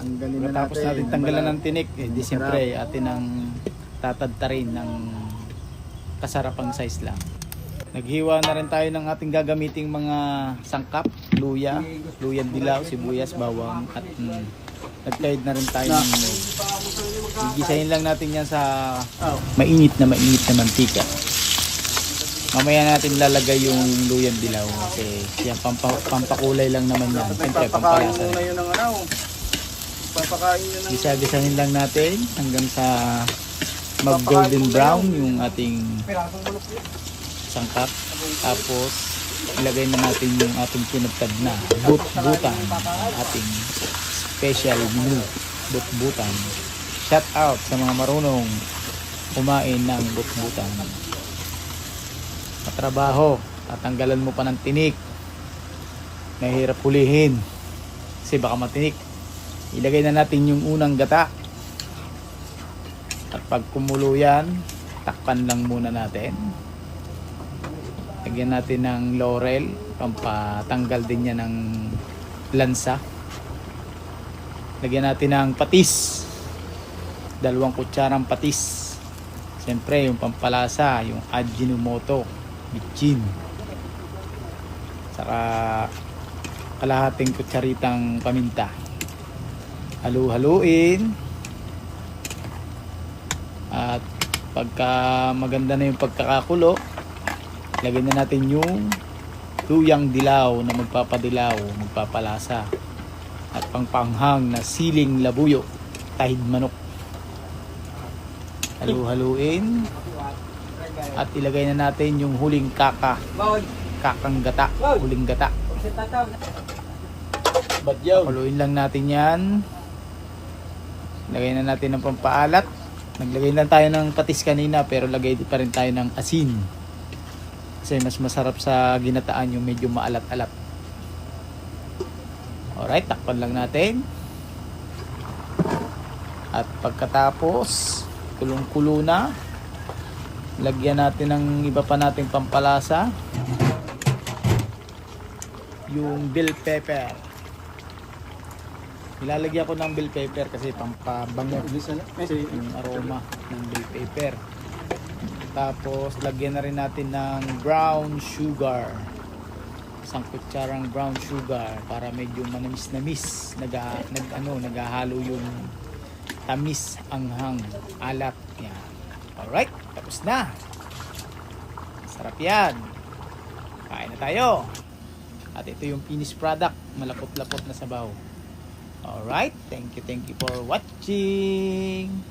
Tanggalin na Tapos natin. tanggalan ng tinik, eh, di siyempre atin ang tatadtarin ng kasarapang size lang. Naghiwa na rin tayo ng ating gagamiting mga sangkap, luya, luya dilaw, sibuyas, bawang at mm, nagtayad na rin tayo ng gigisahin lang natin yan sa Oh. mainit na mainit na mantika. Mamaya natin lalagay yung luyan dilaw kasi yan pampa, pampakulay lang naman yan. Siyempre pampalasa. ano. Papakain yun ng... Gisa-gisahin lang natin hanggang sa mag golden brown yung ating sangkap. Tapos ilagay na natin yung ating pinagtad na but-butan, ating special menu, but-butan. Shout out sa mga marunong kumain ng but-butan. Katrabaho, tatanggalan mo pa ng tinik. Mahirap hulihin. Kasi baka matinik. Ilagay na natin yung unang gata. At pag kumulo yan, takpan lang muna natin. Lagyan natin ng laurel, pampatanggal din niya ng lansa. Lagyan natin ng patis. Dalawang kutsarang patis. Siyempre, yung pampalasa, yung Ajinomoto, bitchin. Saka kalahating kutsaritang paminta. Halu-haluin. At pagka maganda na yung pagkakakulo, lagyan na natin yung tuyang dilaw na magpapadilaw, magpapalasa. At pangpanghang na siling labuyo, tahid manok. Halu-haluin. At ilagay na natin yung huling kaka, kakang gata, huling gata. Pakuluin lang natin yan. Lagay na natin ng pampaalat. Naglagay lang tayo ng patis kanina pero lagay pa rin tayo ng asin. Kasi mas masarap sa ginataan yung medyo maalat-alat. Alright, takpan lang natin. At pagkatapos, kulong-kulo na. Lagyan natin ng iba pa nating pampalasa. Yung bell pepper. Ilalagyan ko ng bell pepper kasi pampabango yung aroma ng bell pepper. Tapos lagyan na rin natin ng brown sugar. Isang kutsarang brown sugar para medyo manamis-namis. Naga, nag, ano, naghahalo yung tamis, anghang, alat. Yan. Alright, tapos na. Sarap yan. Kain na tayo. At ito yung finished product. Malapot-lapot na sabaw. Alright, thank you, thank you for watching.